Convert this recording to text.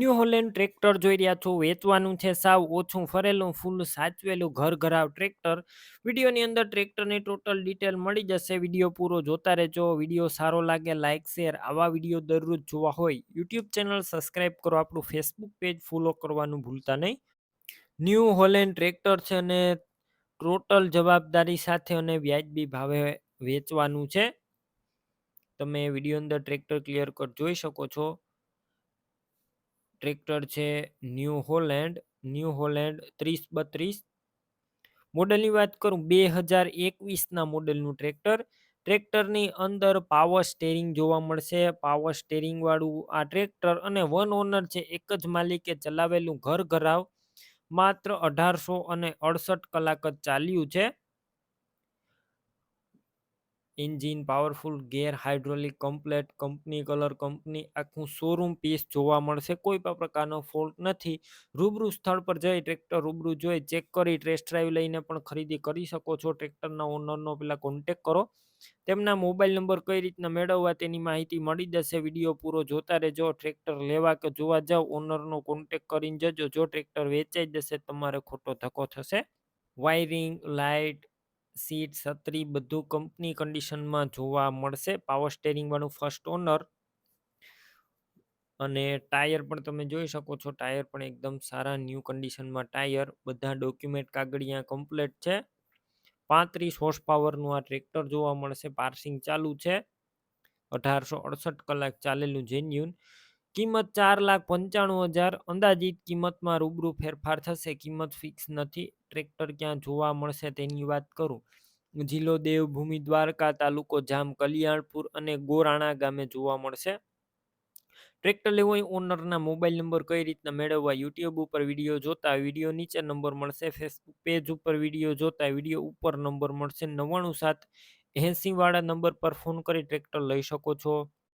New Holland tractor જોઈ રહ્યા છો. વેચવાનું છે સાવ ઓછું. ફરેલું ફૂલ સાચવેલું ઘર ઘરાવ ટ્રેક્ટર. વિડીયોની અંદર ટ્રેક્ટરની ટોટલ ડિટેલ મળી જશે. વીડિયો પૂરો જોતા રહેજો. વીડિયો સારો લાગે લાઇક શેર આવા વીડિયો દરરોજ જોવા હોય. યુટ્યુબ ચેનલ સબસ્ક્રાઈબ કરો. આપણું ફેસબુક પેજ ફોલો કરવાનું ભૂલતા નહીં. ન્યૂ હોલેન્ડ ટ્રેક્ટર છે અને ટોટલ જવાબદારી સાથે અને વ્યાજબી ભાવે વેચવાનું છે. તમે વીડિયો અંદર ટ્રેક્ટર ક્લિયર કટ જોઈ શકો છો. ટ્રેક્ટર છે ન્યૂ હોલેન્ડ ન્યૂ હોલેન્ડ ત્રીસ બત્રીસ. મોડલની વાત કરું બે હજાર એકવીસના મોડલનું ટ્રેક્ટર. ટ્રેક્ટરની અંદર પાવર સ્ટેરિંગ જોવા મળશે. પાવર સ્ટેરિંગવાળું આ ટ્રેક્ટર અને વન ઓનર છે, એક જ માલિકે ચલાવેલું ઘર ઘરાવ. માત્ર અઢારસો અને અડસઠ કલાક જ ચાલ્યું છે. Engine powerful gear hydraulic complete company colour company આખું શોરૂમ પીસ જોવા મળશે. કોઈ પણ પ્રકારનો ફોલ્ટ નથી. રૂબરૂ સ્થળ પર જઈ ટ્રેક્ટર રૂબરૂ જોઈ ચેક કરી ટેસ્ટ ડ્રાઈવ લઈને પણ ખરીદી કરી શકો છો. ટ્રેક્ટરના ઓનરનો પેલા કોન્ટેક કરો. તેમના મોબાઈલ નંબર કઈ રીતના મેળવવા તેની માહિતી મળી જશે. વીડિયો પૂરો જોતા રહેજો. ટ્રેક્ટર લેવા કે જોવા જાઓ ઓનરનો કોન્ટેક કરીને જજો. જો ટ્રેક્ટર વેચાઈ જશે, તમારે ખોટો ધક્કો થશે. વાયરિંગ લાઇટ સીટ, છત્રી બધું કંપની કન્ડિશનમાં જોવા મળશે. પાવર સ્ટેરિંગ વાળું ફર્સ્ટ ઓનર અને ટાયર પણ તમે જોઈ શકો છો, ટાયર પણ એકદમ સારા ન્યૂ કન્ડિશનમાં ટાયર, બધા ડોક્યુમેન્ટ કાગળિયા કમ્પ્લેટ છે. પાંત્રીસ હોર્સ પાવરનું આ ટ્રેક્ટર જોવા મળશે, પાર્સિંગ ચાલુ છે. અઢારસો અડસઠ કલાક ચાલેલું જેન્યુન કિંમત ચાર લાખ પંચાણું હજાર, અંદાજિત કિંમતમાં રૂબરૂ ફેરફાર થશે, કિંમત ફિક્સ નથી, ટ્રેક્ટર ક્યાં જોવા મળશે તેની વાત કરું. જિલ્લો દેવભૂમિ દ્વારકા તાલુકો જામ કલ્યાણપુર અને ગોરાણા ગામે જોવા મળશે. ટ્રેક્ટર લેવો હોય ઓનરના મોબાઈલ નંબર કઈ રીતના મેળવવા, યુટ્યુબ ઉપર વીડિયો જોતા વીડિયો નીચે નંબર મળશે, ફેસબુક પેજ ઉપર વીડિયો જોતા વીડિયો ઉપર નંબર મળશે, નવ્વાણું સાત એંસીવાળા નંબર પર ફોન કરી ટ્રેક્ટર લઈ શકો છો.